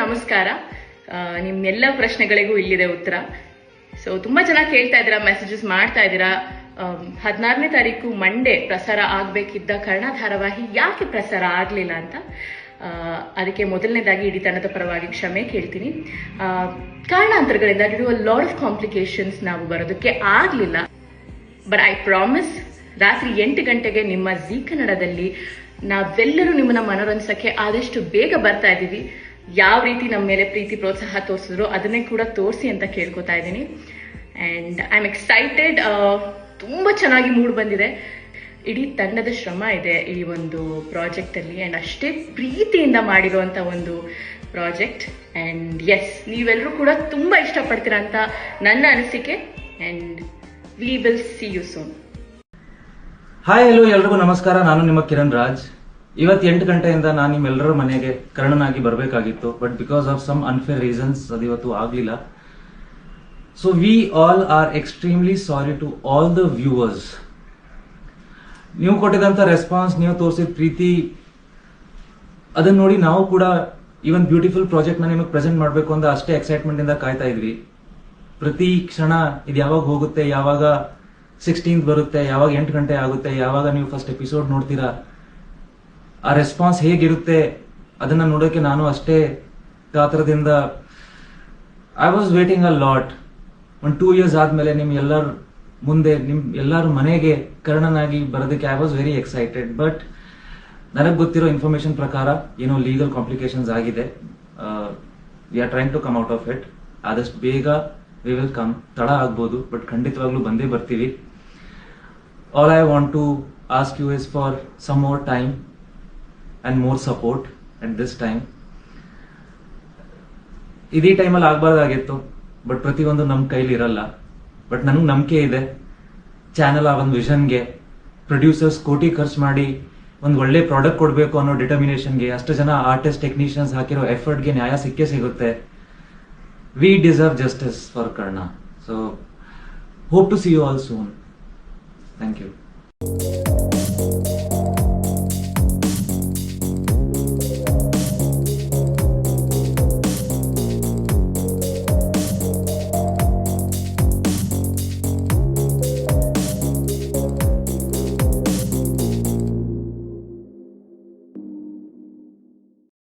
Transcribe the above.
ನಮಸ್ಕಾರ. ನಿಮ್ಮೆಲ್ಲ ಪ್ರಶ್ನೆಗಳಿಗೂ ಇಲ್ಲಿದೆ ಉತ್ತರ. ಸೊ ತುಂಬಾ ಚೆನ್ನಾಗಿ ಕೇಳ್ತಾ ಇದ್ದೀರಾ ಮೆಸೇಜಸ್ ಮಾಡ್ತಾ ಇದ್ದೀರಾ. ಹದಿನಾರನೇ ತಾರೀಕು ಮಂಡೇ ಪ್ರಸಾರ ಆಗ್ಬೇಕಿದ್ದ ಕರ್ಣ ಧಾರಾವಾಹಿ ಯಾಕೆ ಪ್ರಸಾರ ಆಗ್ಲಿಲ್ಲ ಅಂತ? ಅದಕ್ಕೆ ಮೊದಲನೇದಾಗಿ ಇಡೀ ತಂಡದ ಪರವಾಗಿ ಕ್ಷಮೆ ಕೇಳ್ತೀನಿ. ಕಾರಣಾಂತರಗಳಿಂದ ಡ್ಯೂ ಲಾಟ್ ಆಫ್ ಕಾಂಪ್ಲಿಕೇಶನ್ಸ್ ನಾವು ಬರೋದಕ್ಕೆ ಆಗ್ಲಿಲ್ಲ. ಬಟ್ ಐ ಪ್ರಾಮಿಸ್ ರಾತ್ರಿ ಎಂಟು ಗಂಟೆಗೆ ನಿಮ್ಮ ಜೀ ಕನ್ನಡದಲ್ಲಿ ನಾವೆಲ್ಲರೂ ನಿಮ್ಮನ್ನ ಮನೋರಂಜಿಸಕ್ಕೆ ಆದಷ್ಟು ಬೇಗ ಬರ್ತಾ ಇದ್ದೀವಿ. ಯಾವ ರೀತಿ ನಮ್ಮ ಮೇಲೆ ಪ್ರೀತಿ, ಪ್ರೋತ್ಸಾಹ ತೋರಿಸಿದ್ರು ಅದನ್ನೇ ಕೂಡ ತೋರಿಸಿ ಅಂತ ಕೇಳ್ಕೊತಾ ಇದ್ದೀನಿ. ಆ್ಯಂಡ್ ಐ ಆಮ್ ಎಕ್ಸೈಟೆಡ್ ತುಂಬ ಚೆನ್ನಾಗಿ ಮೂಡ್ ಬಂದಿದೆ. ಇಡೀ ತಂಡದ ಶ್ರಮ ಇದೆ ಈ ಒಂದು ಪ್ರಾಜೆಕ್ಟಲ್ಲಿ ಆ್ಯಂಡ್ ಅಷ್ಟೇ ಪ್ರೀತಿಯಿಂದ ಮಾಡಿರುವಂಥ ಒಂದು ಪ್ರಾಜೆಕ್ಟ್ ಆ್ಯಂಡ್ ಎಸ್ ನೀವೆಲ್ಲರೂ ಕೂಡ ತುಂಬ ಇಷ್ಟಪಡ್ತೀರಾ ಅಂತ ನನ್ನ ಅನಿಸಿಕೆ. And we will see you soon hi hello ಎಲ್ರಿಗೂ ನಮಸ್ಕಾರ. ನಾನು ನಿಮ್ಮ ಕಿರಣ್ ರಾಜ್. ಇವತ್ತು ಎಂಟು ಗಂಟೆಯಿಂದ ನಾನು ನಿಮ್ಮೆಲ್ಲರ ಮನೆಗೆ ಕರ್ಣನಾಗಿ ಬರಬೇಕಾಗಿತ್ತು but because of some unfair reasons ಅದು ಇವತ್ತು ಆಗಲಿಲ್ಲ. So we all are extremely sorry to all the viewers ನೀವು ಕೊಟ್ಟಿದಂಥ ರೆಸ್ಪಾನ್ಸ್ ನೀವು ತೋರಿಸಿದ ಪ್ರೀತಿ, ಅದನ್ನ ನೋಡಿ ನಾವು ಕೂಡ ಈ ಒಂದು ಬ್ಯೂಟಿಫುಲ್ ಪ್ರಾಜೆಕ್ಟ್ನ ನಿಮಗೆ ಪ್ರೆಸೆಂಟ್ ಮಾಡಬೇಕು ಅಂತ ಅಷ್ಟೇ ಎಕ್ಸೈಟ್ಮೆಂಟ್ ಇಂದ ಕಾಯ್ತಾ ಇದ್ವಿ. ಪ್ರತಿ ಕ್ಷಣ ಇದು ಯಾವಾಗ ಹೋಗುತ್ತೆ, ಯಾವಾಗ ಸಿಕ್ಸ್ಟೀನ್ತ್ ಬರುತ್ತೆ, ಯಾವಾಗ ಎಂಟು ಗಂಟೆ ಆಗುತ್ತೆ, ಯಾವಾಗ ನೀವು ಫಸ್ಟ್ ಎಪಿಸೋಡ್ ನೋಡ್ತೀರಾ ಆ ರೆಸ್ಪಾನ್ಸ್ ಹೇಗಿರುತ್ತೆ, ಅದನ್ನ ನೋಡೋಕೆ ನಾನು ಅಷ್ಟೇ ಕಾತರದಿಂದ I was waiting a lot ಒಂದು ಟೂ ಇಯರ್ಸ್ ಆದ್ಮೇಲೆ ನಿಮ್ ಎಲ್ಲರ ಮುಂದೆ, ನಿಮ್ ಎಲ್ಲರ ಮನೆಗೆ ಕರ್ಣನಾಗಿ ಬರೋದಕ್ಕೆ I was very excited but ನನಗೆ ಗೊತ್ತಿರೋ ಇನ್ಫಾರ್ಮೇಶನ್ ಪ್ರಕಾರ ಏನೋ ಲೀಗಲ್ ಕಾಂಪ್ಲಿಕೇಶನ್ಸ್ ಆಗಿದೆ. We are trying to come out of it ಆದಷ್ಟು ಬೇಗ ವಿ ವಿಲ್ ಕಮ್ ತಡ ಆಗ್ಬೋದು ಬಟ್ ಖಂಡಿತವಾಗ್ಲೂ ಬಂದೇ ಬರ್ತೀವಿ. All I want to ask you is for some more time and more support at this time ಇದೇ ಟೈಮಲ್ಲಿ ಆಗಬಾರ್ದಾಗಿತ್ತು ಬಟ್ ಪ್ರತಿಯೊಂದು ನಮ್ಮ ಕೈಲಿ ಇರಲ್ಲ. ಬಟ್ ನನಗೆ ನಂಬಿಕೆ ಇದೆ. ಚಾನಲ್ ಆ ಒಂದು ವಿಷನ್ಗೆ ಪ್ರೊಡ್ಯೂಸರ್ಸ್ ಕೋಟಿ ಖರ್ಚು ಮಾಡಿ ಒಂದು ಒಳ್ಳೆ ಪ್ರಾಡಕ್ಟ್ ಕೊಡಬೇಕು ಅನ್ನೋ ಡಿಟರ್ಮಿನೇಷನ್ಗೆ ಅಷ್ಟು ಜನ ಆರ್ಟಿಸ್ಟ್ ಟೆಕ್ನಿಷಿಯನ್ಸ್ ಹಾಕಿರೋ ಎಫರ್ಟ್ಗೆ ನ್ಯಾಯ ಸಿಕ್ಕೇ ಸಿಗುತ್ತೆ. We deserve justice for Karna so hope to see you all soon thank you